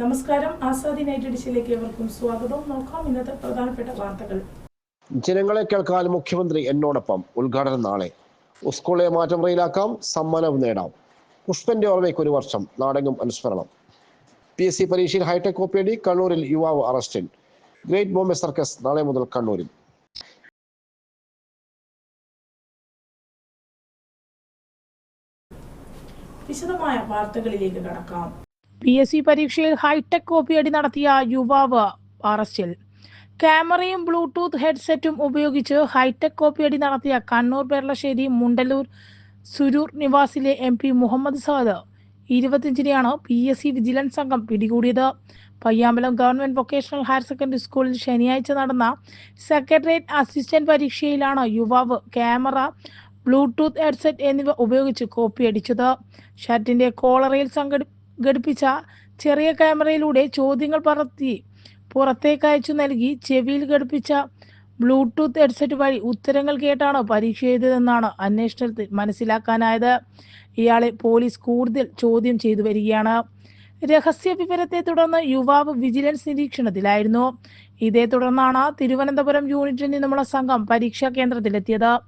നമസ്കാരം. ആസാദി നൈറ്റ് എഡിഷനിലേക്ക് ഏവർക്കും സ്വാഗതം. നോക്കാം ഇന്നത്തെ പ്രധാനപ്പെട്ട വാർത്തകൾ. ജനങ്ങളെ കേൾക്കാൻ മുഖ്യമന്ത്രി എന്നോടൊപ്പം ഉദ്ഘാടനം നാളെ. സ്കൂളെ മാറ്റം റെയിലാക്കാം സമ്മാനവും നേടാം. പുഷ്പന്റെ ഓർമ്മയ്ക്ക് ഒരു വർഷം നാടെങ്ങും അനുസ്മരണം. പി എസ് സി പരീക്ഷയിൽ ഹൈടെക് കോപ്പിയടി കണ്ണൂരിൽ യുവാവ് അറസ്റ്റിൽ. ഗ്രേറ്റ് ബോംബെ സർക്കസ് നാളെ മുതൽ കണ്ണൂരിൽ. വിശദമായ വാർത്തകളിലേക്ക് കടക്കാം. പി എസ് സി പരീക്ഷയിൽ ഹൈടെക് കോപ്പിയടി നടത്തിയ യുവാവ് അറസ്റ്റിൽ ക്യാമറയും ബ്ലൂടൂത്ത് ഹെഡ്സെറ്റും ഉപയോഗിച്ച് ഹൈടെക് കോപ്പിയടി നടത്തിയ കണ്ണൂർ പെർളശ്ശേരി മുണ്ടലൂർ സുരൂർ നിവാസിലെ എം പി മുഹമ്മദ് സാദ് ഇരുപത്തിയഞ്ചിനെയാണ് പി എസ് സി വിജിലൻസ് സംഘം പിടികൂടിയത്. Payyambalam government vocational higher secondary സ്കൂളിൽ ശനിയാഴ്ച നടന്ന സെക്രട്ടേറിയറ്റ് അസിസ്റ്റന്റ് പരീക്ഷയിലാണ് യുവാവ് ക്യാമറ ബ്ലൂടൂത്ത് ഹെഡ്സെറ്റ് എന്നിവ ഉപയോഗിച്ച് കോപ്പിയടിച്ചത് ഷർട്ടിന്റെ കോളറയിൽ സംഘടി ഘടിപ്പിച്ച ചെറിയ ക്യാമറയിലൂടെ ചോദ്യങ്ങൾ പറത്തി പുറത്തേക്ക് അയച്ചു നൽകി ചെവിയിൽ ഘടിപ്പിച്ച ബ്ലൂടൂത്ത് ഹെഡ്സെറ്റ് വഴി ഉത്തരങ്ങൾ കേട്ടാണോ പരീക്ഷ എഴുതിയതെന്നാണ് അന്വേഷണത്തിൽ മനസ്സിലാക്കാനായത്. ഇയാളെ പോലീസ് കൂടുതൽ ചോദ്യം ചെയ്തു വരികയാണ്. രഹസ്യ വിവരത്തെ തുടർന്ന് യുവാവ് വിജിലൻസ് നിരീക്ഷണത്തിലായിരുന്നു. ഇതേ തുടർന്നാണ് തിരുവനന്തപുരം യൂണിറ്റിൽ നിന്നുമുള്ള സംഘം പരീക്ഷാ കേന്ദ്രത്തിലെത്തിയത്.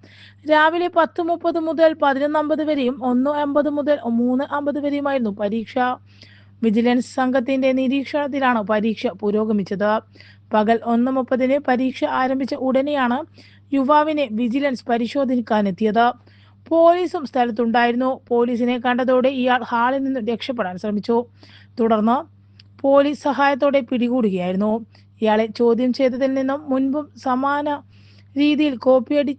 രാവിലെ പത്ത് മുപ്പത് മുതൽ പതിനൊന്ന് അമ്പത് വരെയും ഒന്ന് അമ്പത് മുതൽ മൂന്ന് അമ്പത് വരെയുമായിരുന്നു പരീക്ഷ. വിജിലൻസ് സംഘത്തിന്റെ നിരീക്ഷണത്തിലാണ് പരീക്ഷ പുരോഗമിച്ചത്. പകൽ ഒന്ന് മുപ്പതിന് പരീക്ഷ ആരംഭിച്ച ഉടനെയാണ് യുവാവിനെ വിജിലൻസ് പരിശോധിക്കാനെത്തിയത്. പോലീസും സ്ഥലത്തുണ്ടായിരുന്നു. പോലീസിനെ കണ്ടതോടെ ഇയാൾ ഹാളിൽ നിന്ന് രക്ഷപ്പെടാൻ ശ്രമിച്ചു. തുടർന്ന് പോലീസ് സഹായത്തോടെ പിടികൂടുകയായിരുന്നു. ഇയാളെ ചോദ്യം ചെയ്തതിൽ നിന്നും മുൻപും സമാന രീതിയിൽ കോപ്പിയടി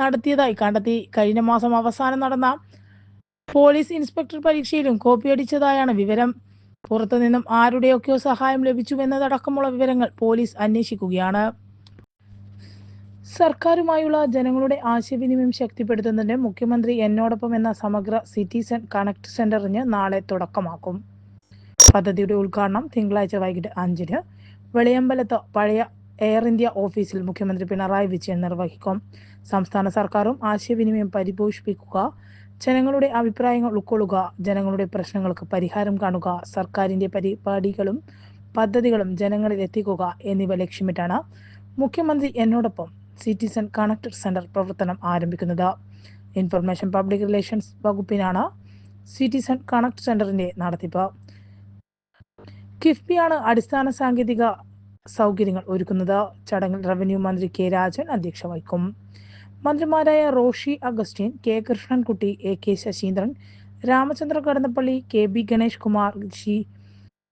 നടത്തിയതായി കണ്ടെത്തി. കഴിഞ്ഞ മാസം അവസാനം നടന്ന പോലീസ് ഇൻസ്പെക്ടർ പരീക്ഷയിലും കോപ്പിയടിച്ചതായാണ് വിവരം. പുറത്തു പുറത്തുനിന്നും ആരുടെയൊക്കെയോ സഹായം ലഭിച്ചുവെന്നതടക്കമുള്ള വിവരങ്ങൾ പോലീസ് അന്വേഷിക്കുകയാണ്. സർക്കാരുമായുള്ള ജനങ്ങളുടെ ആശയവിനിമയം ശക്തിപ്പെടുത്തുന്നതിന് മുഖ്യമന്ത്രി എന്നോടൊപ്പം എന്ന സമഗ്ര സിറ്റിസൺ കണക്ട് സെന്ററിന് നാളെ തുടക്കമാക്കും. പദ്ധതിയുടെ ഉദ്ഘാടനം തിങ്കളാഴ്ച വൈകിട്ട് അഞ്ചിന് വെളിയമ്പലത്ത് പഴയ എയർ ഇന്ത്യ ഓഫീസിൽ മുഖ്യമന്ത്രി പിണറായി വിജയൻ നിർവഹിക്കും. സംസ്ഥാന സർക്കാരും ആശയവിനിമയം പരിപോഷിപ്പിക്കുക ജനങ്ങളുടെ അഭിപ്രായങ്ങൾ ഉൾക്കൊള്ളുക ജനങ്ങളുടെ പ്രശ്നങ്ങൾക്ക് പരിഹാരം കാണുക സർക്കാരിന്റെ പരിപാടികളും പദ്ധതികളും ജനങ്ങളിൽ എത്തിക്കുക എന്നിവ ലക്ഷ്യമിട്ടാണ് മുഖ്യമന്ത്രി എന്നോടൊപ്പം സിറ്റിസൺ കണക്ട് സെന്റർ പ്രവർത്തനം ആരംഭിക്കുന്നത്. ഇൻഫർമേഷൻ പബ്ലിക് റിലേഷൻസ് വകുപ്പിനാണ് സിറ്റിസൺ കണക്ട് സെന്ററിന്റെ നടത്തിപ്പ്. കിഫ്ബിയാണ് അടിസ്ഥാന സാങ്കേതിക സൗകര്യങ്ങൾ ഒരുക്കുന്നത്. ചടങ്ങിൽ റവന്യൂ മന്ത്രി കെ രാജൻ അധ്യക്ഷ വഹിക്കും. മന്ത്രിമാരായ Roshi Augustine K Krishnankutty A K Saseendran Ramachandra Kadannappalli K B Ganesh Kumar G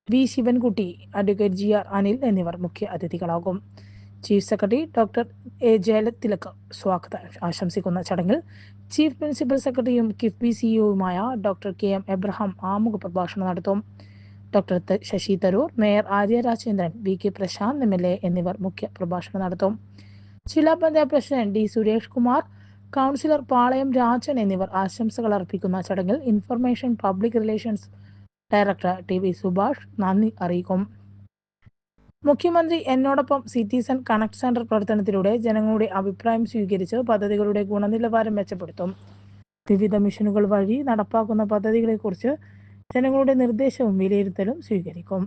V Sivankutty advocate G R Anil എന്നിവർ മുഖ്യ അതിഥികളാകും. Chief secretary doctor A Jayathilak സ്വാഗത. ആശംസിക്കുന്ന ചടങ്ങിൽ ചീഫ് പ്രിൻസിപ്പൽ സെക്രട്ടറിയും കിഫ്ബി സിഇഒയുമായ ഡോക്ടർ കെ എം എബ്രഹാം ആമുഖ പ്രഭാഷണം നടത്തും. Doctor Shashi Tharoor mayor Arya Rajendran V K Prasanth M L A എന്നിവർ മുഖ്യ പ്രഭാഷണം നടത്തും. ജില്ലാ panchayat president D Suresh Kumar councillor Palayam Rajan എന്നിവർ ആശംസകൾ അർപ്പിക്കുന്ന ചടങ്ങിൽ information public relations director T V Subhash നന്ദി അറിയിക്കും. മുഖ്യമന്ത്രി എന്നോടൊപ്പം സിറ്റിസൺ കണക്ട് സെന്റർ പ്രവർത്തനത്തിലൂടെ ജനങ്ങളുടെ അഭിപ്രായം സ്വീകരിച്ച് പദ്ധതികളുടെ ഗുണനിലവാരം മെച്ചപ്പെടുത്തും. വിവിധ മിഷനുകൾ വഴി നടപ്പാക്കുന്ന പദ്ധതികളെക്കുറിച്ച് ജനങ്ങളുടെ നിർദ്ദേശവും വിലയിരുത്തലും സ്വീകരിക്കും.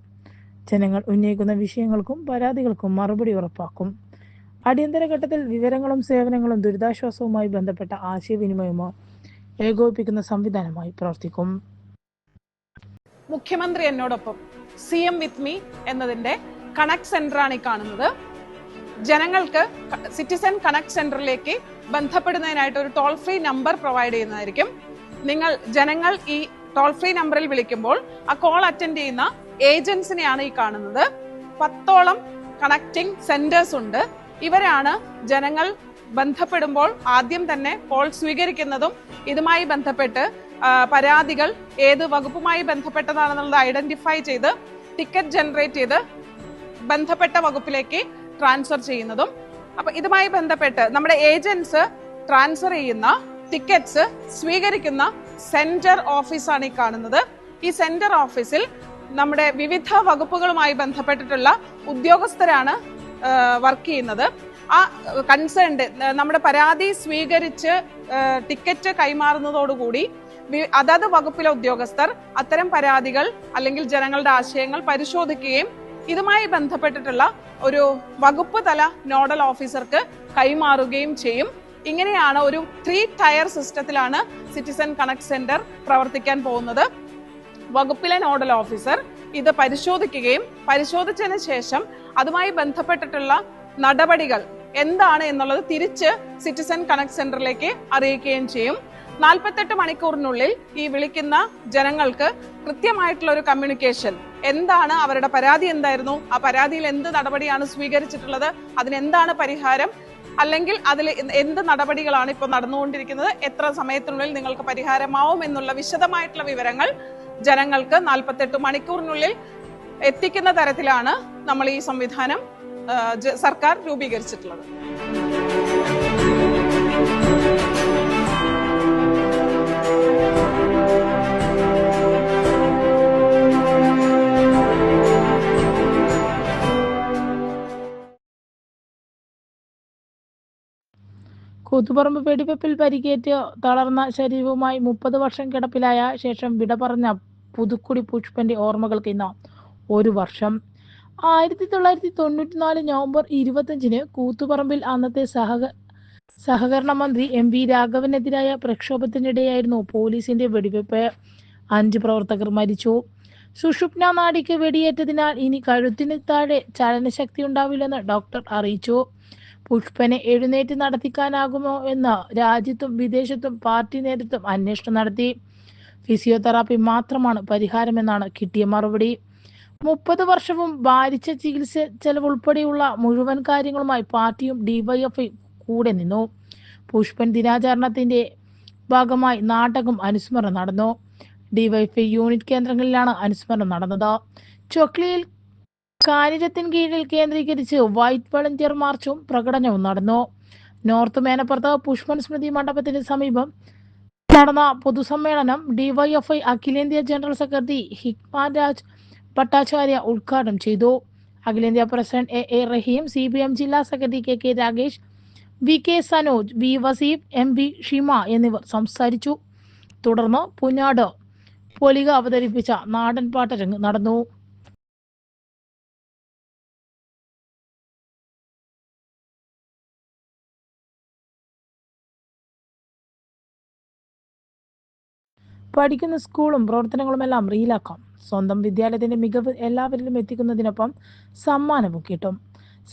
ജനങ്ങൾ ഉന്നയിക്കുന്ന വിഷയങ്ങൾക്കും പരാതികൾക്കും മറുപടി ഉറപ്പാക്കും. അടിയന്തര ഘട്ടത്തിൽ വിവരങ്ങളും സേവനങ്ങളും ദുരിതാശ്വാസവുമായി ബന്ധപ്പെട്ട ആശയവിനിമയമോ ഏകോപിപ്പിക്കുന്ന സംവിധാനമായി പ്രവർത്തിക്കും. മുഖ്യമന്ത്രി എന്നോടൊപ്പം സി എം വിത്ത് മീ എന്നതിന്റെ കണക്ട് സെന്റർ ആണ് ഈ കാണുന്നത്. ജനങ്ങൾക്ക് സിറ്റിസൺ കണക്ട് സെന്ററിലേക്ക് ബന്ധപ്പെടുന്നതിനായിട്ട് ഒരു ടോൾ ഫ്രീ നമ്പർ പ്രൊവൈഡ് ചെയ്യുന്നതായിരിക്കും. നിങ്ങൾ ജനങ്ങൾ ഈ ടോൾ ഫ്രീ നമ്പറിൽ വിളിക്കുമ്പോൾ ആ കോൾ അറ്റൻഡ് ചെയ്യുന്ന ഏജൻസിനെയാണ് ഈ കാണുന്നത്. പത്തോളം കണക്റ്റിംഗ് സെന്റേഴ്സ് ഉണ്ട്. ഇവരാണ് ജനങ്ങൾ ബന്ധപ്പെടുമ്പോൾ ആദ്യം തന്നെ കോൾ സ്വീകരിക്കുന്നതും ഇതുമായി ബന്ധപ്പെട്ട് പരാതികൾ ഏത് വകുപ്പുമായി ബന്ധപ്പെട്ടതാണെന്നുള്ളത് ഐഡന്റിഫൈ ചെയ്ത് ടിക്കറ്റ് ജനറേറ്റ് ചെയ്ത് ബന്ധപ്പെട്ട വകുപ്പിലേക്ക് ട്രാൻസ്ഫർ ചെയ്യുന്നതും. അപ്പൊ ഇതുമായി ബന്ധപ്പെട്ട് നമ്മുടെ ഏജൻസ് ട്രാൻസ്ഫർ ചെയ്യുന്ന ടിക്കറ്റ്സ് സ്വീകരിക്കുന്ന സെന്റർ ഓഫീസാണ് ഈ കാണുന്നത്. ഈ സെന്റർ ഓഫീസിൽ നമ്മുടെ വിവിധ വകുപ്പുകളുമായി ബന്ധപ്പെട്ടിട്ടുള്ള ഉദ്യോഗസ്ഥരാണ് വർക്ക് ചെയ്യുന്നത്. ആ കൺസേൺഡ് നമ്മുടെ പരാതി സ്വീകരിച്ച് ടിക്കറ്റ് കൈമാറുന്നതോടുകൂടി അതാത് വകുപ്പിലെ ഉദ്യോഗസ്ഥർ അത്തരം പരാതികൾ അല്ലെങ്കിൽ ജനങ്ങളുടെ ആശയങ്ങൾ പരിശോധിക്കുകയും ഇതുമായി ബന്ധപ്പെട്ടിട്ടുള്ള ഒരു വകുപ്പ് തല നോഡൽ ഓഫീസർക്ക് കൈമാറുകയും ചെയ്യും. ഇങ്ങനെയാണ് ഒരു ത്രീ ടയർ സിസ്റ്റത്തിലാണ് സിറ്റിസൺ കണക്ട് സെന്റർ പ്രവർത്തിക്കാൻ പോകുന്നത്. വകുപ്പിലെ നോഡൽ ഓഫീസർ ഇത് പരിശോധിക്കുകയും പരിശോധിച്ചതിന് ശേഷം അതുമായി ബന്ധപ്പെട്ടിട്ടുള്ള നടപടികൾ എന്താണ് എന്നുള്ളത് തിരിച്ച് സിറ്റിസൺ കണക്ട് സെന്ററിലേക്ക് അറിയിക്കുകയും ചെയ്യും. നാൽപ്പത്തെട്ട് മണിക്കൂറിനുള്ളിൽ ഈ വിളിക്കുന്ന ജനങ്ങൾക്ക് കൃത്യമായിട്ടുള്ള ഒരു കമ്മ്യൂണിക്കേഷൻ എന്താണ് അവരുടെ പരാതി എന്തായിരുന്നു? ആ പരാതിയിൽ എന്ത് നടപടിയാണ് സ്വീകരിച്ചിട്ടുള്ളത്? അതിനെന്താണ് പരിഹാരം? അല്ലെങ്കിൽ അതിൽ എന്ത് നടപടികളാണ് ഇപ്പോൾ നടന്നുകൊണ്ടിരിക്കുന്നത് എത്ര സമയത്തിനുള്ളിൽ നിങ്ങൾക്ക് പരിഹാരമാവും എന്നുള്ള വിശദമായിട്ടുള്ള വിവരങ്ങൾ ജനങ്ങൾക്ക് നാൽപ്പത്തെട്ട് മണിക്കൂറിനുള്ളിൽ എത്തിക്കുന്ന തരത്തിലാണ് നമ്മൾ ഈ സംവിധാനം സർക്കാർ രൂപീകരിച്ചിട്ടുള്ളത്. കൂത്തുപറമ്പ് വെടിവെപ്പിൽ പരിക്കേറ്റ് തളർന്ന ശരീരവുമായി മുപ്പത് വർഷം കിടപ്പിലായ ശേഷം വിട പറഞ്ഞ പുതുക്കുടി പുഷ്പന്റെ ഓർമ്മകൾക്ക് ഇന്ന് ഒരു വർഷം. ആയിരത്തി തൊള്ളായിരത്തി തൊണ്ണൂറ്റിനാല് നവംബർ ഇരുപത്തഞ്ചിന് കൂത്തുപറമ്പിൽ അന്നത്തെ സഹക സഹകരണ മന്ത്രി എം വി രാഘവനെതിരായ പ്രക്ഷോഭത്തിനിടെയായിരുന്നു പോലീസിന്റെ വെടിവെപ്പ്. അഞ്ച് പ്രവർത്തകർ മരിച്ചു. സുഷുപ്ന നാടിക്ക് വെടിയേറ്റതിനാൽ ഇനി കഴുത്തിന് താഴെ ചലനശക്തി ഉണ്ടാവില്ലെന്ന് ഡോക്ടർ അറിയിച്ചു. പുഷ്പനെ എഴുന്നേറ്റ് നടത്തിക്കാനാകുമോ എന്ന് രാജ്യത്തും വിദേശത്തും പാർട്ടി നേതൃത്വം അന്വേഷണം നടത്തി. ഫിസിയോതെറാപ്പി മാത്രമാണ് പരിഹാരമെന്നാണ് കിട്ടിയ മറുപടി. മുപ്പത് വർഷവും ഭാരിച്ച ചികിത്സ ചെലവുൾപ്പെടെയുള്ള മുഴുവൻ കാര്യങ്ങളുമായി പാർട്ടിയും ഡിവൈഎഫ്ഐ കൂടെ നിന്നു. പുഷ്പൻ ദിനാചരണത്തിന്റെ ഭാഗമായി നാടകം അനുസ്മരണം നടന്നു. ഡിവൈഎഫ്ഐ യൂണിറ്റ് കേന്ദ്രങ്ങളിലാണ് അനുസ്മരണം നടന്നത്. ചൊക്ലിയിൽ കാനിരത്തിൻ കീഴിൽ കേന്ദ്രീകരിച്ച് വൈറ്റ് വളണ്ടിയർ മാർച്ചും പ്രകടനവും നടന്നു. നോർത്ത് മേനപ്പുറത്ത് പുഷ്പൻ സ്മൃതി മണ്ഡപത്തിന് സമീപം നടന്ന പൊതുസമ്മേളനം ഡിവൈഎഫ്ഐ അഖിലേന്ത്യാ ജനറൽ സെക്രട്ടറി ഹിക്മാൻ രാജ് ഭട്ടാചാര്യ ഉദ്ഘാടനം ചെയ്തു. അഖിലേന്ത്യാ president A A Rahim C P M ജില്ലാ secretary K K Ragesh V K Sanoj V Vaseef M V Shima എന്നിവർ സംസാരിച്ചു. തുടർന്ന് പുനാട് പൊലിക അവതരിപ്പിച്ച നാടൻ പാട്ടരങ്ങ് നടന്നു. പഠിക്കുന്ന സ്കൂളും പ്രവർത്തനങ്ങളും പ്രവർത്തനങ്ങളുമെല്ലാം റീലാക്കാം. സ്വന്തം വിദ്യാലയത്തിന്റെ മികവ് എല്ലാവരിലും എത്തിക്കുന്നതിനൊപ്പം സമ്മാനവും കിട്ടും.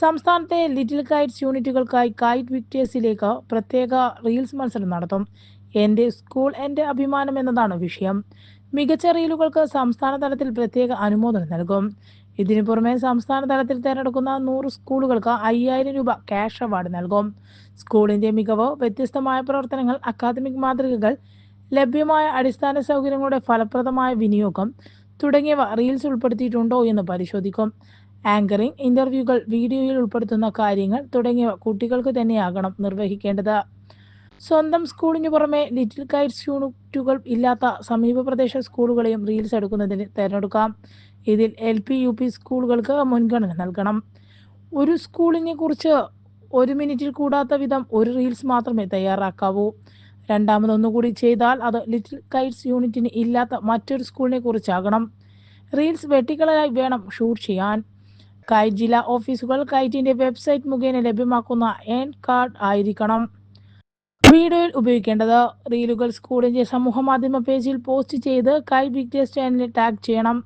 സംസ്ഥാനത്തെ ലിറ്റിൽ കൈറ്റ്സ് യൂണിറ്റുകൾക്കായി കൈറ്റ് വിക്ടേഴ്സിലേക്ക് പ്രത്യേക റീൽസ് മത്സരം നടത്തും. എന്റെ സ്കൂൾ എന്റെ അഭിമാനം എന്നതാണ് വിഷയം. മികച്ച റീലുകൾക്ക് സംസ്ഥാന തലത്തിൽ പ്രത്യേക അനുമോദനം നൽകും. ഇതിനു പുറമെ സംസ്ഥാന തലത്തിൽ തിരഞ്ഞെടുക്കുന്ന നൂറ് സ്കൂളുകൾക്ക് അയ്യായിരം രൂപ ക്യാഷ് അവാർഡ് നൽകും. സ്കൂളിന്റെ മികവ് വ്യത്യസ്തമായ പ്രവർത്തനങ്ങൾ അക്കാദമിക് മാതൃകകൾ ലഭ്യമായ അടിസ്ഥാന സൗകര്യങ്ങളുടെ ഫലപ്രദമായ വിനിയോഗം തുടങ്ങിയവ റീൽസ് ഉൾപ്പെടുത്തിയിട്ടുണ്ടോ എന്ന് പരിശോധിക്കും. ആങ്കറിംഗ് ഇന്റർവ്യൂകൾ വീഡിയോയിൽ ഉൾപ്പെടുത്തുന്ന കാര്യങ്ങൾ തുടങ്ങിയവ കുട്ടികൾക്ക് തന്നെയാകണം നിർവഹിക്കേണ്ടത്. സ്വന്തം സ്കൂളിന് പുറമെ ലിറ്റിൽ കൈറ്റ്സ് യൂണിറ്റുകൾ ഇല്ലാത്ത സമീപ പ്രദേശ സ്കൂളുകളെയും റീൽസ് എടുക്കുന്നതിന് തിരഞ്ഞെടുക്കാം. ഇതിൽ എൽ പി യു പി സ്കൂളുകൾക്ക് മുൻഗണന നൽകണം. ഒരു സ്കൂളിനെ കുറിച്ച് ഒരു മിനിറ്റിൽ കൂടാത്ത വിധം ഒരു റീൽസ് മാത്രമേ തയ്യാറാക്കാവൂ. രണ്ടാമതൊന്നുകൂടി ചെയ്താൽ അത് ലിറ്റിൽ കൈറ്റ്സ് യൂണിറ്റിന് ഇല്ലാത്ത മറ്റൊരു സ്കൂളിനെ കുറിച്ചാകണം. റീൽസ് വെട്ടിക്കളായി വേണം ഷൂട്ട് ചെയ്യാൻ. കൈറ്റ് ജില്ലാ ഓഫീസുകൾ കൈറ്റിന്റെ വെബ്സൈറ്റ് മുഖേന ലഭ്യമാക്കുന്ന എൻ കാർഡ് ആയിരിക്കണം. വീഡിയോയിൽ ഉപയോഗിക്കേണ്ടത് റീലുകൾ സ്കൂളിന്റെ സമൂഹ മാധ്യമ പേജിൽ പോസ്റ്റ് ചെയ്ത് കൈറ്റ് വിക്ടേഴ്സ് ചാനലിൽ ടാഗ് ചെയ്യണം.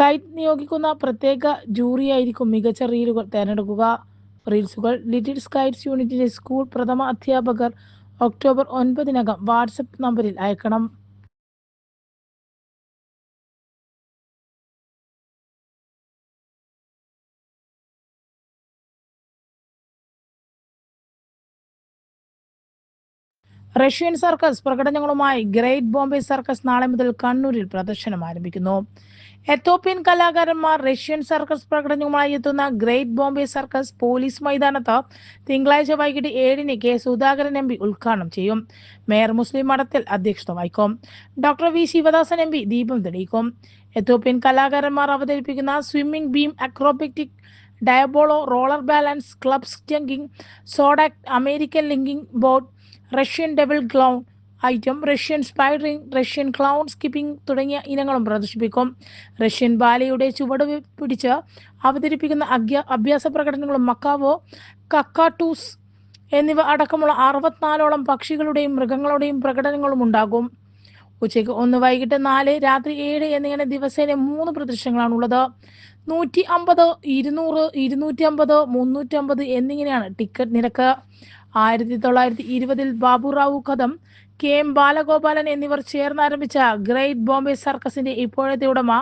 കൈറ്റ് നിയോഗിക്കുന്ന പ്രത്യേക ജൂറിയായിരിക്കും മികച്ച റീലുകൾ തിരഞ്ഞെടുക്കുക. റീൽസുകൾ ലിറ്റിൽ സ്കൈറ്റ്സ് യൂണിറ്റിന്റെ സ്കൂൾ പ്രഥമ അധ്യാപകർ ഒക്ടോബർ ഒൻപതിനകം വാട്സപ്പ് നമ്പറിൽ അയക്കണം. റഷ്യൻ സർക്കസ് പ്രകടനങ്ങളുമായി ഗ്രേറ്റ് ബോംബെ സർക്കസ് നാളെ മുതൽ കണ്ണൂരിൽ പ്രദർശനം ആരംഭിക്കുന്നു. എത്തോപ്യൻ കലാകാരന്മാർ റഷ്യൻ സർക്കസ് പ്രകടനവുമായി എത്തുന്ന ഗ്രേറ്റ് ബോംബെ സർക്കസ് പോലീസ് മൈതാനത്ത് തിങ്കളാഴ്ച വൈകിട്ട് ഏഴിന് കെ. സുധാകരൻ എം പി ഉദ്ഘാടനം ചെയ്യും. മേയർ മുസ്ലിം മഠത്തിൽ അധ്യക്ഷത വഹിക്കും. Doctor V. Sivadasan M P ദീപം തെളിയിക്കും. എത്തോപ്യൻ കലാകാരന്മാർ അവതരിപ്പിക്കുന്ന swimming beam acrobatic diabolo roller balance clubs ജങ്കിങ് സോഡാക്ട് American linking boat Russian double clown item Russian spidering Russian clown skipping തുടങ്ങിയ ഇനങ്ങളും പ്രദർശിപ്പിക്കും. റഷ്യൻ ബാലയുടെ ചുവട് പിടിച്ച് അവതരിപ്പിക്കുന്ന അഭ്യാസ പ്രകടനങ്ങളും മക്കാവോ കക്കാട്ടൂസ് എന്നിവ അടക്കമുള്ള അറുപത്തിനാലോളം പക്ഷികളുടെയും മൃഗങ്ങളുടെയും പ്രകടനങ്ങളും ഉണ്ടാകും. ഉച്ചയ്ക്ക് ഒന്ന് വൈകിട്ട് നാല് രാത്രി ഏഴ് എന്നിങ്ങനെ ദിവസേന മൂന്ന് പ്രദർശനങ്ങളാണുള്ളത്. നൂറ്റി അമ്പത് ഇരുന്നൂറ് ഇരുന്നൂറ്റി അമ്പത് മുന്നൂറ്റി അമ്പത് എന്നിങ്ങനെയാണ് ടിക്കറ്റ് നിരക്ക്. ആയിരത്തി തൊള്ളായിരത്തി ഇരുപതിൽ ബാബുറാവു കദം കെ എം ബാലഗോപാലൻ എന്നിവർ ചേർന്നാരംഭിച്ച ഗ്രേറ്റ് ബോംബെ സർക്കസിന്റെ ഇപ്പോഴത്തെ ഉടമ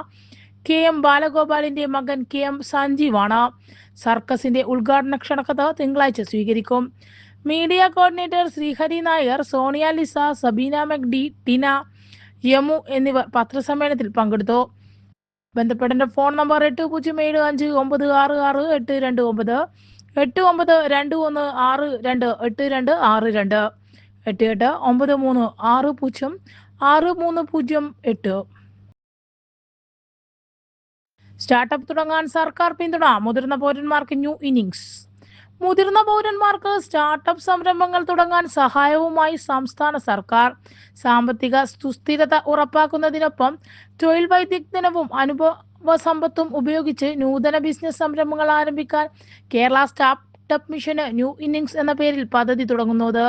കെ എം ബാലഗോപാലിന്റെ മകൻ കെ എം സഞ്ജീവാണ്. സർക്കസിന്റെ ഉദ്ഘാടന ക്ഷണക്കഥ തിങ്കളാഴ്ച സ്വീകരിക്കും. Media coordinator Sreehari Nair Sonia Lisa Sabeena MACD TINA യമു എന്നിവർ പത്രസമ്മേളനത്തിൽ പങ്കെടുത്തു. ബന്ധപ്പെടേണ്ട ഫോൺ നമ്പർ എട്ട് പൂജ്യം ഏഴ് അഞ്ച് ഒമ്പത് ആറ് ആറ് എട്ട് രണ്ട് ഒമ്പത് എട്ട് ഒമ്പത് രണ്ട് ഒന്ന് ആറ് രണ്ട് എട്ട് രണ്ട് ആറ് രണ്ട്. എട്ട് എട്ട് ഒമ്പത് മൂന്ന് ആറ് പൂജ്യം ആറ് മൂന്ന് പൂജ്യം എട്ട്. സ്റ്റാർട്ടപ്പ് തുടങ്ങാൻ സർക്കാർ പിന്തുണ. മുതിർന്ന പൗരന്മാർക്ക് ന്യൂ ഇന്നിങ്സ് മുതിർന്ന പൗരന്മാർക്ക് സ്റ്റാർട്ടപ്പ് സംരംഭങ്ങൾ തുടങ്ങാൻ സഹായവുമായി സംസ്ഥാന സർക്കാർ സാമ്പത്തിക സുസ്ഥിരത ഉറപ്പാക്കുന്നതിനൊപ്പം തൊഴിൽ വൈദഗ്ധ്യവും അനുഭവ സമ്പത്തും ഉപയോഗിച്ച് നൂതന ബിസിനസ് സംരംഭങ്ങൾ ആരംഭിക്കാൻ കേരള സ്റ്റാർട്ടപ്പ് മിഷന് ന്യൂ ഇന്നിങ്സ് എന്ന പേരിൽ പദ്ധതി തുടങ്ങുന്നത്.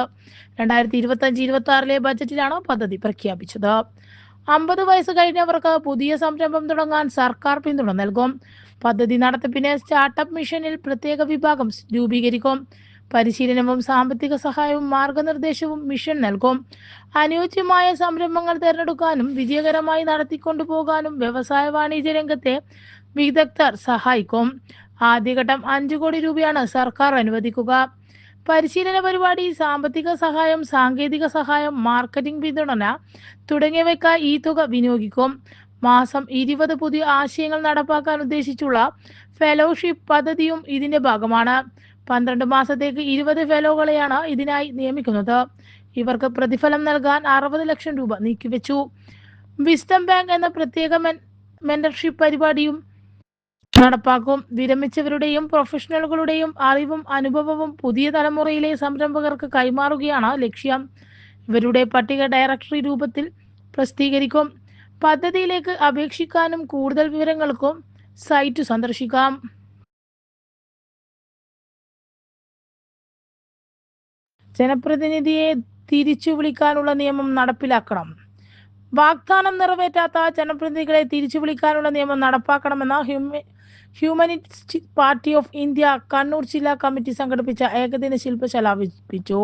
രണ്ടായിരത്തി ഇരുപത്തി അഞ്ച് ഇരുപത്തി ആറിലെ ബജറ്റിലാണ് പദ്ധതി പ്രഖ്യാപിച്ചത്. അമ്പത് വയസ്സ് കഴിഞ്ഞവർക്ക് പുതിയ സംരംഭം തുടങ്ങാൻ സർക്കാർ പിന്തുണ നൽകും. പദ്ധതി നടത്തിപ്പിന് സ്റ്റാർട്ടപ്പ് മിഷനിൽ പ്രത്യേക വിഭാഗം രൂപീകരിക്കും. പരിശീലനവും സാമ്പത്തിക സഹായവും മാർഗനിർദ്ദേശവും മിഷൻ നൽകും. അനുയോജ്യമായ സംരംഭങ്ങൾ തിരഞ്ഞെടുക്കാനും വിജയകരമായി നടത്തിക്കൊണ്ടുപോകാനും വ്യവസായ വാണിജ്യ രംഗത്തെ വിദഗ്ധർ സഹായിക്കും. ആദ്യഘട്ടം അഞ്ചു കോടി രൂപയാണ് സർക്കാർ അനുവദിക്കുക. പരിശീലന പരിപാടി സാമ്പത്തിക സഹായം സാങ്കേതിക സഹായം മാർക്കറ്റിംഗ് പിന്തുണ തുടങ്ങിയവയ്ക്ക് ഈ തുക വിനിയോഗിക്കും. മാസം ഇരുപത് പുതിയ ആശയങ്ങൾ നടപ്പാക്കാൻ ഉദ്ദേശിച്ചുള്ള ഫെലോഷിപ്പ് പദ്ധതിയും ഇതിന്റെ ഭാഗമാണ്. പന്ത്രണ്ട് മാസത്തേക്ക് ഇരുപത് ഫെലോകളെയാണ് ഇതിനായി നിയമിക്കുന്നത്. ഇവർക്ക് പ്രതിഫലം നൽകാൻ അറുപത് ലക്ഷം രൂപ നീക്കിവെച്ചു. വിസ്റ്റം ബാങ്ക് എന്ന പ്രത്യേക മെന്റർഷിപ്പ് പരിപാടിയും നടപ്പാക്കും. വിരമിച്ചവരുടെയും പ്രൊഫഷണലുകളുടെയും അറിവും അനുഭവവും പുതിയ തലമുറയിലെ സംരംഭകർക്ക് കൈമാറുകയാണ് ലക്ഷ്യം. ഇവരുടെ പട്ടിക ഡയറക്ടറി രൂപത്തിൽ പ്രസിദ്ധീകരിക്കും. പദ്ധതിയിലേക്ക് അപേക്ഷിക്കാനും കൂടുതൽ വിവരങ്ങൾക്കും സൈറ്റ് സന്ദർശിക്കാം. ജനപ്രതിനിധിയെ തിരിച്ചു വിളിക്കാനുള്ള നിയമം നടപ്പിലാക്കണം. വാഗ്ദാനം നിറവേറ്റാത്ത ജനപ്രതിനിധികളെ തിരിച്ചു വിളിക്കാനുള്ള നിയമം നടപ്പാക്കണമെന്ന ഹ്യൂമ humanist party of India Kannur ജില്ലാ കമ്മിറ്റി സംഘടിപ്പിച്ച ഏകദിന ശില്പശാല അവതരിപ്പിച്ചു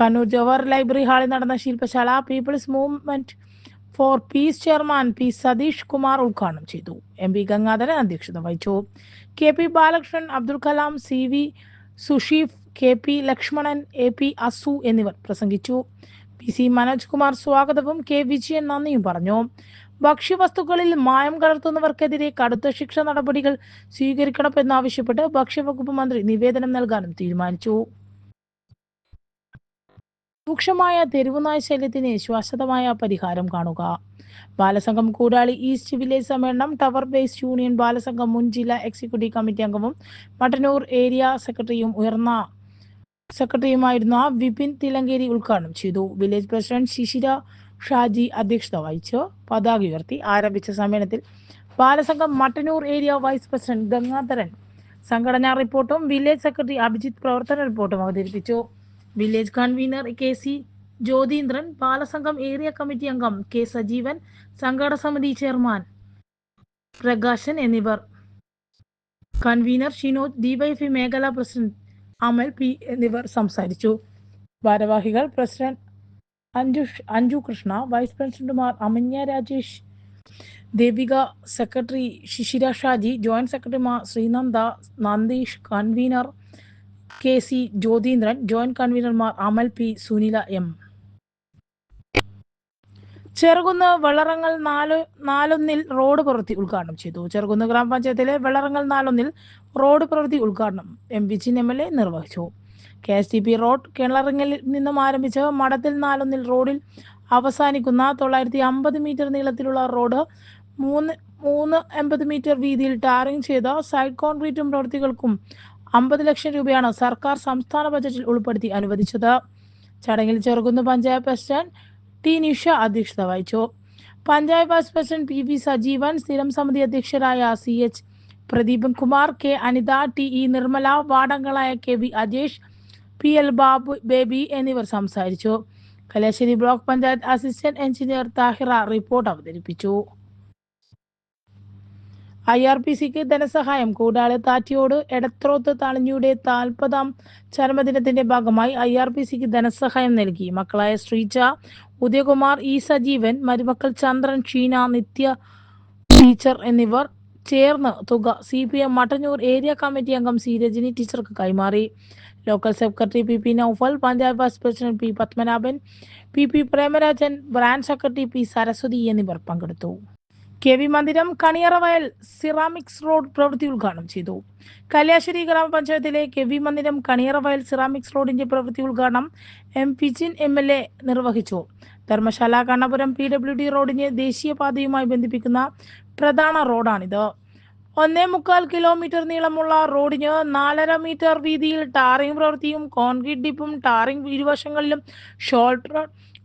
കണ്ണൂർ ജവഹർ ലൈബ്രറി ഹാളിൽ നടന്ന ശില്പശാല people's movement for peace chairman P Satheesh Kumar ഉദ്ഘാടനം ചെയ്തു. എം പി ഗംഗാധരൻ അധ്യക്ഷത വഹിച്ചു. K P Balakrishnan Abdul Kalam C V Susheef K P Lakshmanan A P Asu എന്നിവർ പ്രസംഗിച്ചു. പി സി മനോജ് കുമാർ സ്വാഗതവും കെ വിജയൻ നന്ദിയും പറഞ്ഞു. ഭക്ഷ്യവസ്തുക്കളിൽ മായം കലർത്തുന്നവർക്കെതിരെ കടുത്ത ശിക്ഷ നടപടികൾ സ്വീകരിക്കണമെന്നാവശ്യപ്പെട്ട് ഭക്ഷ്യവകുപ്പ് മന്ത്രി നിവേദനം നൽകാനും തീരുമാനിച്ചു. രൂക്ഷമായ തെരുവുനായ ശല്യത്തിന് ശാശ്വതമായ പരിഹാരം കാണുക. ബാലസംഘം കൂടാളി ഈസ്റ്റ് വില്ലേജ് സമ്മേളനം ടവർ ബേസ് യൂണിയൻ ബാലസംഘം മുൻ ജില്ലാ എക്സിക്യൂട്ടീവ് കമ്മിറ്റി അംഗവും മട്ടന്നൂർ ഏരിയ സെക്രട്ടറിയും ഉയർന്ന സെക്രട്ടറിയുമായിരുന്ന വിപിൻ തിലങ്കേരി ഉദ്ഘാടനം ചെയ്തു. വില്ലേജ് പ്രസിഡന്റ് ശിശിര ഷാജി അധ്യക്ഷത വഹിച്ചു. പതാക ഉയർത്തി ആരംഭിച്ച സമ്മേളനത്തിൽ Balasangham Mattannur area vice president Gangadharan സംഘടനാ റിപ്പോർട്ടും വില്ലേജ് സെക്രട്ടറി അഭിജിത്ത് പ്രവർത്തന റിപ്പോർട്ടും അവതരിപ്പിച്ചു. Village convener K C Jyotheendran Balasangham area committee അംഗം കെ സജീവൻ സംഘാടക സമിതി ചെയർമാൻ പ്രകാശൻ എന്നിവർ. കൺവീനർ ഷിനോജ് ഡിവൈഫി മേഖലാ പ്രസിഡന്റ് അമൽ പി എന്നിവർ സംസാരിച്ചു. ഭാരവാഹികൾ പ്രസിഡന്റ് അഞ്ജു അഞ്ജു കൃഷ്ണ വൈസ് പ്രസിഡന്റുമാർ അമന്യ രാജേഷ് ദേവിക സെക്രട്ടറി ശിശിര ഷാജി ജോയിന്റ് സെക്രട്ടറിമാർ Sreenanda Nandeesh convener K C Jyotheendran joint കൺവീനർമാർ Amal P Sunila M. Cherukunnu വെള്ളറങ്ങൾ നാല് നാലൊന്നിൽ റോഡ് പ്രവൃത്തി ഉദ്ഘാടനം ചെയ്തു. ചെറുകുന്ന് ഗ്രാമപഞ്ചായത്തിലെ വെള്ളറങ്ങൾ നാലൊന്നിൽ റോഡ് പ്രവൃത്തി ഉദ്ഘാടനം M Vijin M L A നിർവഹിച്ചു. K S T P road കിണറിങ്ങിൽ നിന്നും ആരംഭിച്ച് മഠത്തിൽ നാലൊന്നിൽ റോഡിൽ അവസാനിക്കുന്ന തൊള്ളായിരത്തി അമ്പത് മീറ്റർ നീളത്തിലുള്ള റോഡ് മൂന്ന് മൂന്ന് എൺപത് മീറ്റർ വീതിയിൽ ടാറിംഗ് ചെയ്ത സൈഡ് കോൺക്രീറ്റും പ്രവൃത്തികൾക്കും അമ്പത് ലക്ഷം രൂപയാണ് സർക്കാർ സംസ്ഥാന ബജറ്റിൽ ഉൾപ്പെടുത്തി അനുവദിച്ചത്. ചടങ്ങിൽ ചെറുകുന്ന് പഞ്ചായത്ത് പ്രസിഡന്റ് ടി നിഷ അധ്യക്ഷത വഹിച്ചു. Panchayat vice president P V Sajeevan സ്ഥിരം സമിതി അധ്യക്ഷരായ C H Pradeepan Kumar K Anitha T E Nirmala വാർഡംഗങ്ങളായ K V Ajesh P L Babu Baby എന്നിവർ സംസാരിച്ചു. Kalliasseri block panchayat assistant engineer Thahira report അവതരിപ്പിച്ചു. I R P സിക്ക് ധനസഹായം. കൂടാതെ താറ്റിയോട് എടത്രോത്ത് താളിഞ്ഞിയുടെ നാൽപ്പതാം ചരമദിനത്തിന്റെ ഭാഗമായി ഐ ആർ പി സിക്ക് ധനസഹായം നൽകി. മക്കളായ ശ്രീജ ഉദയകുമാർ ഇ സജീവൻ മരുമക്കൾ ചന്ദ്രൻ ഷീന നിത്യ ടീച്ചർ എന്നിവർ ചേർന്ന് തുക C P M Mattannur area committee അംഗം സി രജനി ടീച്ചർക്ക് കൈമാറി. Local secretary P P Noufal panchayat vice president P Padmanabhan P P Premarajan branch secretary P Saraswathi എന്നിവർ പങ്കെടുത്തു. കെ വി മന്ദിരം കണിയറവയൽ സിറാമിക്സ് റോഡ് പ്രവൃത്തി ഉദ്ഘാടനം ചെയ്തു. കല്യാശ്ശേരി ഗ്രാമപഞ്ചായത്തിലെ കെ വി മന്ദിരം കണിയറവയൽ സിറാമിക്സ് റോഡിന്റെ പ്രവൃത്തി ഉദ്ഘാടനം M Vijin M L A നിർവഹിച്ചു. Dharmasala Kannapuram P W D റോഡിനെ ദേശീയപാതയുമായി ബന്ധിപ്പിക്കുന്ന പ്രധാന റോഡാണിത്. ഒന്നേ മുക്കാൽ കിലോമീറ്റർ നീളമുള്ള റോഡിന് നാലര മീറ്റർ വീതിയിൽ ടാറിംഗ് പ്രവൃത്തിയും കോൺക്രീറ്റ് ഡിപ്പും ടാറിംഗ് ഇരുവശങ്ങളിലും ഷോൾട്ടർ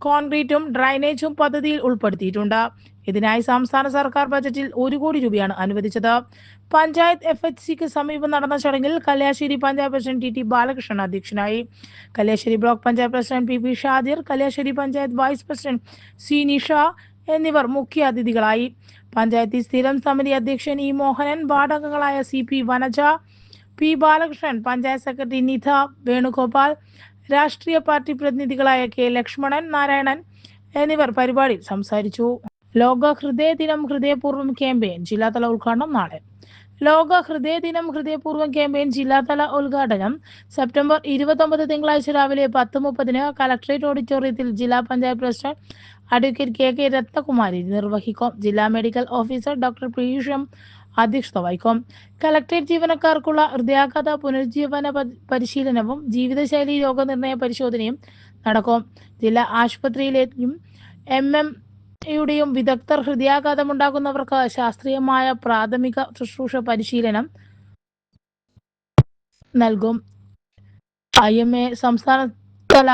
കോൺക്രീറ്റും ഡ്രൈനേജും പദ്ധതിയിൽ ഉൾപ്പെടുത്തിയിട്ടുണ്ട്. ഇതിനായി സംസ്ഥാന സർക്കാർ ബജറ്റിൽ ഒരു കോടി രൂപയാണ് അനുവദിച്ചത്. പഞ്ചായത്ത് എഫ് എച്ച് സിക്ക് സമീപം നടന്ന ചടങ്ങിൽ Kalliasseri panchayat president T T Balakrishnan അധ്യക്ഷനായി. Kalliasseri block panchayat president P P Shadir Kalliasseri panchayat vice president C Nisha എന്നിവർ മുഖ്യ അതിഥികളായി. പഞ്ചായത്തി സ്ഥിരം സമിതി അധ്യക്ഷൻ E Mohanan വാർഡംഗങ്ങളായ C P Vanaja P Balakrishnan panchayat secretary Nidha Venugopal രാഷ്ട്രീയ പാർട്ടി പ്രതിനിധികളായ കെ ലക്ഷ്മണൻ നാരായണൻ എന്നിവർ പരിപാടിയിൽ സംസാരിച്ചു. ലോക ഹൃദയ ദിനം ഹൃദയപൂർവം ക്യാമ്പയിൻ. ജില്ലാതല ഉദ്ഘാടനം നാളെ. ലോക ഹൃദയ ദിനം ഹൃദയപൂർവം ക്യാമ്പയിൻ ജില്ലാതല ഉദ്ഘാടനം സെപ്റ്റംബർ ഇരുപത്തൊമ്പത് തിങ്കളാഴ്ച രാവിലെ പത്ത് മുപ്പതിന് കലക്ട്രേറ്റ് ഓഡിറ്റോറിയത്തിൽ ജില്ലാ panchayat president advocate K K Ratnakumari നിർവഹിക്കും. ജില്ലാ medical officer doctor Piyush M അധ്യക്ഷത വഹിക്കും. കലക്ട്രേറ്റ് ജീവനക്കാർക്കുള്ള ഹൃദയാഘാത പുനരുജ്ജീവന പരിശീലനവും ജീവിതശൈലി രോഗനിർണയ പരിശോധനയും നടക്കും. ജില്ലാ ആശുപത്രിയിലേക്കും എം എം യുടെയും വിദഗ്ധർ ഹൃദയാഘാതമുണ്ടാകുന്നവർക്ക് ശാസ്ത്രീയമായ പ്രാഥമിക ശുശ്രൂഷ പരിശീലനം നൽകും. ഐ എം എ സംസ്ഥാനതല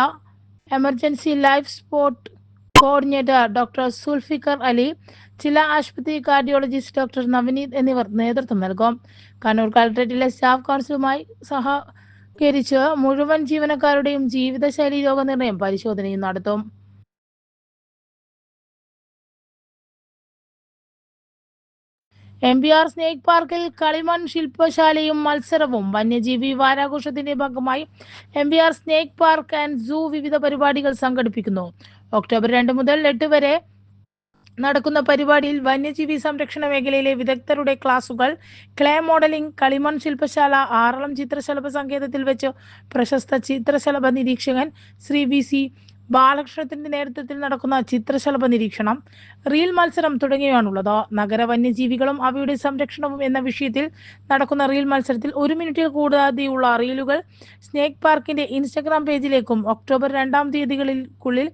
emergency life support coordinator doctor Sulfikar Ali ജില്ലാ ആശുപത്രി കാർഡിയോളജിസ്റ്റ് ഡോക്ടർ നവനീത് എന്നിവർ നേതൃത്വം നൽകും. കണ്ണൂർ കളക്ടറേറ്റിലെ സ്റ്റാഫ് കൗൺസിലുമായി സഹകരിച്ച് മുഴുവൻ ജീവനക്കാരുടെയും ജീവിതശൈലി രോഗനിർണയം പരിശോധനയും നടത്തും. എം പി ആർ സ്നേക് പാർക്കിൽ കളിമൺ ശില്പശാലയും മത്സരവും. വന്യജീവി വാരാഘോഷത്തിന്റെ ഭാഗമായി M P R snake park and zoo വിവിധ പരിപാടികൾ സംഘടിപ്പിക്കുന്നു. ഒക്ടോബർ രണ്ട് മുതൽ എട്ട് വരെ നടക്കുന്ന പരിപാടിയിൽ വന്യജീവി സംരക്ഷണ മേഖലയിലെ വിദഗ്ധരുടെ ക്ലാസുകൾ ക്ലേ മോഡലിംഗ് കളിമൺ ശില്പശാല ആറളം ചിത്രശലഭ സങ്കേതത്തിൽ വെച്ച് പ്രശസ്ത ചിത്രശലഭ നിരീക്ഷകൻ ശ്രീ വി സി ബാലകൃഷ്ണത്തിന്റെ നേതൃത്വത്തിൽ നടക്കുന്ന ചിത്രശലഭ നിരീക്ഷണം റീൽ മത്സരം തുടങ്ങിയവയാണുള്ളത്. നഗര വന്യജീവികളും അവയുടെ സംരക്ഷണവും എന്ന വിഷയത്തിൽ നടക്കുന്ന റീൽ മത്സരത്തിൽ ഒരു മിനിറ്റിൽ കൂടാതെയുള്ള റീലുകൾ സ്നേക് പാർക്കിന്റെ ഇൻസ്റ്റഗ്രാം പേജിലേക്കും ഒക്ടോബർ രണ്ടാം തീയതികളിൽക്കുള്ളിൽ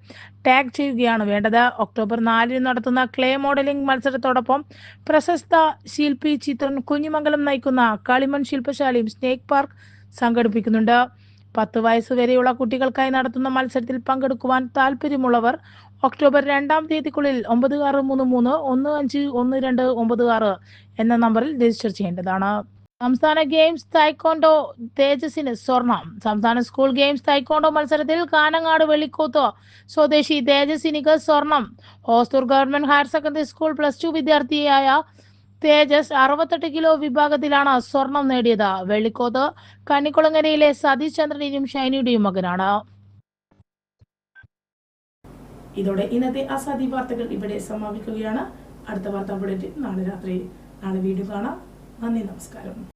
ടാഗ് ചെയ്യുകയാണ് വേണ്ടത്. ഒക്ടോബർ നാലിന് നടത്തുന്ന ക്ലേ മോഡലിംഗ് മത്സരത്തോടൊപ്പം പ്രശസ്ത ശില്പി ചിത്രൻ കുഞ്ഞിമംഗലം നയിക്കുന്ന കളിമൺ ശില്പശാലയും സ്നേക് പാർക്ക് സംഘടിപ്പിക്കുന്നുണ്ട്. പത്ത് വയസ്സുവരെയുള്ള കുട്ടികൾക്കായി നടത്തുന്ന മത്സരത്തിൽ പങ്കെടുക്കുവാൻ താല്പര്യമുള്ളവർ ഒക്ടോബർ രണ്ടാം തീയതിക്കുള്ളിൽ ഒമ്പത് ആറ് മൂന്ന് മൂന്ന് ഒന്ന് അഞ്ച് ഒന്ന് രണ്ട് ഒമ്പത് ആറ് എന്ന നമ്പറിൽ രജിസ്റ്റർ ചെയ്യേണ്ടതാണ്. സംസ്ഥാന ഗെയിംസ് തായ്ക്കോണ്ടോ തേജസിന് സ്വർണം. സംസ്ഥാന സ്കൂൾ ഗെയിംസ് തായ്ക്കോണ്ടോ മത്സരത്തിൽ കാനങ്ങാട് വെള്ളിക്കോത്ത് സ്വദേശി തേജസിനിക്ക് സ്വർണം. Hosdurg government higher secondary school plus two വിദ്യാർത്ഥിയായ തേജസ് അറുപത്തെട്ട് കിലോ വിഭാഗത്തിലാണ് സ്വർണം നേടിയത്. വെള്ളിക്കോത്ത് കന്നിക്കുളങ്ങരയിലെ സതീഷ് ചന്ദ്രന്റെയും ഷൈനിയുടെയും മകനാണ്. ഇതോടെ ഇന്നത്തെ അസാദി വാർത്തകൾ ഇവിടെ സമാപിക്കുകയാണ്. അടുത്ത വാർത്താ ബുള്ളറ്റിൻ നാളെ രാത്രി. നാളെ വീണ്ടും കാണാം. നന്ദി നമസ്കാരം.